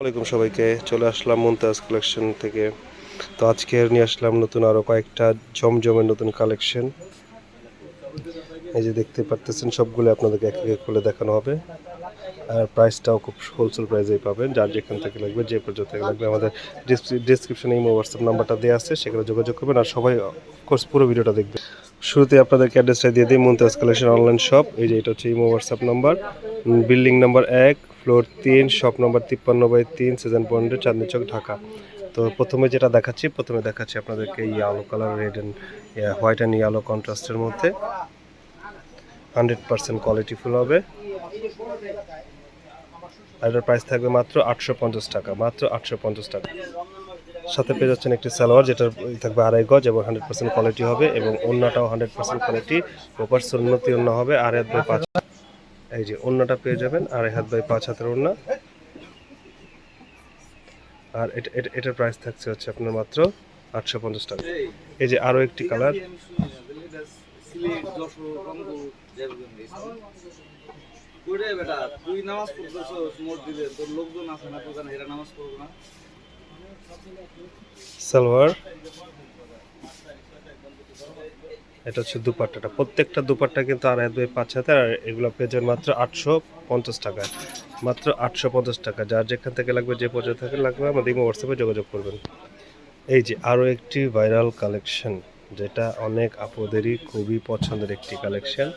ওয়ালাইকুম সবাইকে, চলে আসলাম মুমতাজ কালেকশন থেকে। তো আজকে নিয়ে আসলাম নতুন আরও কয়েকটা জমজমের নতুন কালেকশন এই যে দেখতে পারতেছেন, সবগুলো আপনাদেরকে এক এক খুলে দেখানো হবে। আর প্রাইসটাও খুব হোলসেল প্রাইসেই পাবেন, যার যেখান থেকে লাগবে, যে পর্যন্ত থেকে লাগবে। আমাদের ডিসক্রিপশনে ইমো হোয়াটসঅ্যাপ নাম্বারটা দেওয়া আছে, সেখানে যোগাযোগ করবেন। আর সবাই কোর্স পুরো ভিডিওটা দেখবে শুরুতে আপনাদেরকে অ্যাড্রেসটা দিয়ে দিই মুমতাজ কালেকশন অনলাইন শপ এই যে এটা হচ্ছে Imo WhatsApp number building number এক ফ্লোর তিন শপ নাম্বার তিপ্পান্ন বাই তিন সিজন পয়েন্টে চাঁদনি চক ঢাকা। তো প্রথমে যেটা দেখাচ্ছি, প্রথমে দেখাচ্ছি আপনাদেরকে yellow colour red and white and yellow কন্ট্রাস্টের মধ্যে। হান্ড্রেড পার্সেন্ট কোয়ালিটিফুল হবে। আর এটার প্রাইস থাকবে মাত্র আটশো পঞ্চাশ টাকা, মাত্র আটশো পঞ্চাশ টাকা। সাথে পেয়ে যাচ্ছেন একটি সালোয়ার যেটা থাকবে আড়াই গজ এবং হান্ড্রেড পার্সেন্ট কোয়ালিটি হবে এবং অন্যটাও হান্ড্রেড পার্সেন্ট কোয়ালিটি প্রপার সুন্নতি অন্য হবে, আড়াই হাত বাই পাঁচ এই যে অন্যটা পেয়ে যাবেন, আড়াই হাত বাই পাঁচ হাতের অন্য আর এটা, এটা- এটার প্রাইস থাকছে হচ্ছে আপনার মাত্র আটশো পঞ্চাশ টাকা। এই যে আরও একটি কালার বেটা, তুই নামাজ তোর লোকজন আছে না, তোর নামাজ পড়বে না? সালোয়ার। এটা হচ্ছে দুপাট্টাটা। প্রত্যেকটা দুপাট্টা কিন্তু আড়াই বাই পাঁচ হাতের, আর এগুলো যাবেন মাত্র আটশো পঞ্চাশ টাকায়। মাত্র আটশো পঞ্চাশ টাকা। যার যেখান থেকে লাগবে, যে পর্যন্ত থেকে লাগবে, আমাদের হোয়াটসঅ্যাপে যোগাযোগ করবেন। এই যে আরও একটি ভাইরাল কালেকশন, যেটা অনেক আপুদেরই খুবই পছন্দের একটি কালেকশন।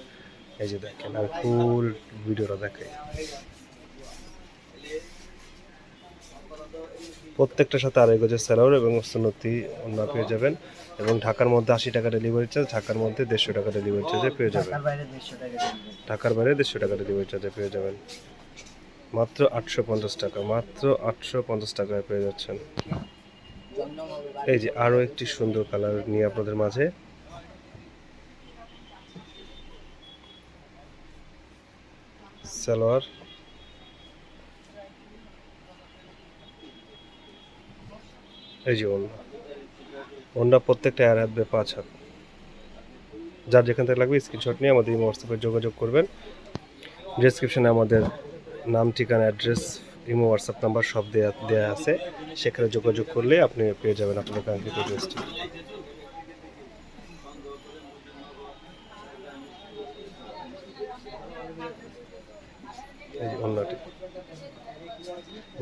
এই যে দেখেন, আমি ফুল ভিডিওটা দেখাই। প্রত্যেকটার সাথে আড়াই গজের স্যালার এবং সুনতি অন্য পেয়ে যাবেন। এবং ঢাকার মধ্যে আশি টাকা ডেলিভারি চার্জ ঢাকার মধ্যে দেড়শো টাকা ডেলিভারি চার্জে পেয়ে যাবেন। ঢাকার বাইরে দেড়শো টাকা ডেলিভারি চার্জে পেয়ে যাবেন। মাত্র আটশো পঞ্চাশ টাকা, মাত্র আটশো পঞ্চাশ টাকায় পেয়ে যাচ্ছেন। এই যে আরও একটি সুন্দর কালার নিয়ে আপনাদের মাঝে। সালোয়ার। এই যে ওন্না ওন্না প্রত্যেকটা আর হাত পাঁচ হাত যার যেখান থেকে লাগবে স্ক্রিনশট নিয়ে আমাদের এই হোয়াটসঅ্যাপে যোগাযোগ করবেন। ডিসক্রিপশনে আমাদের নাম, ঠিকানা অ্যাড্রেস ইমো হোয়াটসঅ্যাপ নাম্বার সব দেয়া দেওয়া আছে। সেখানে যোগাযোগ করলে আপনি পেয়ে যাবেন আপনার কাঙ্ক্ষিত ড্রেসটি এই অন্যটি।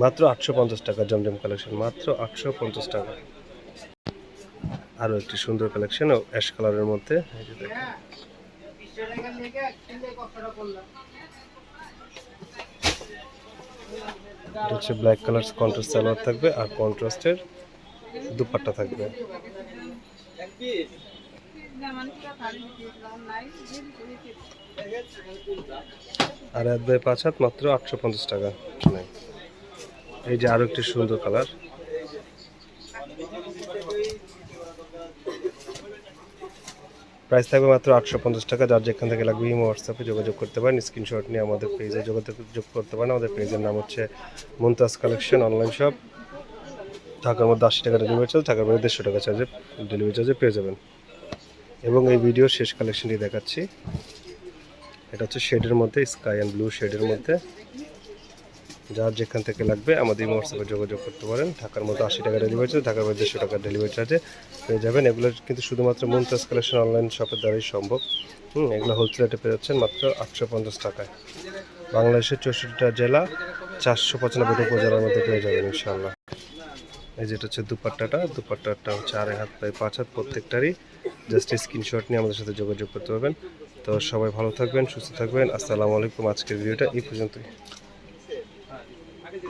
মাত্র আটশো পঞ্চাশ টাকা জমজম কালেকশন মাত্র আটশো পঞ্চাশ টাকা। আরও একটি সুন্দর কালেকশন অ্যাশ কালারের মধ্যে। হচ্ছে ব্ল্যাক কালার কন্ট্রাস্ট সালোয়ার থাকবে আর কন্ট্রাস্টের দুপাট্টা থাকবে। আর এক বাই পাঁচ হাত মাত্র আটশো পঞ্চাশ টাকা। এই যে আরও একটি সুন্দর কালার। প্রাইস থাকবে মাত্র আটশো পঞ্চাশ টাকা। যার যেখান থেকে লাগবে ইমো হোয়াটসঅ্যাপে যোগাযোগ করতে পারেন। স্ক্রিনশট নিয়ে আমাদের পেজে যোগাযোগ, যোগ করতে পারেন। আমাদের পেজের নাম হচ্ছে মুমতাজ কালেকশন অনলাইন শপ ঢাকার মধ্যে আশি টাকা ডেলিভারি চার্জ ঢাকার মধ্যে দেড়শো টাকা চার্জে ডেলিভারি চার্জে পেয়ে যাবেন। এবং এই ভিডিওর শেষ কালেকশনটি দেখাচ্ছি। এটা হচ্ছে শেডের মধ্যে স্কাই অ্যান্ড ব্লু শেডের মধ্যে। যার যেখান থেকে লাগবে আমাদের হোয়াটসঅ্যাপে যোগাযোগ করতে পারেন। ঢাকার মধ্যে আশি টাকা ডেলিভারি চার্জ, ঢাকার মধ্যে দেড়শো টাকা ডেলিভারি চার্জে পেয়ে যাবেন। এগুলো কিন্তু শুধুমাত্র মুমতাজ কালেকশন অনলাইন শপের দ্বারাই সম্ভব। হুম, এগুলো হোলসেল রেটে পেয়ে যাচ্ছেন মাত্র আটশো পঞ্চাশ টাকায়। বাংলাদেশের চৌষট্টিটা জেলা চারশো পঁচানব্বইটা উপজেলার মধ্যে পেয়ে যাবেন ইনশাল্লাহ এই যেটা হচ্ছে দুপাট্টাটা দুপাট্টাটা হচ্ছে আড়াই হাত প্রায় পাঁচ হাত প্রত্যেকটারই। জাস্ট স্ক্রিনশট নিয়ে আমাদের সাথে যোগাযোগ করতে পারবেন। তো সবাই ভালো থাকবেন, সুস্থ থাকবেন। আসসালামু আলাইকুম। আজকের ভিডিওটা এই পর্যন্তই।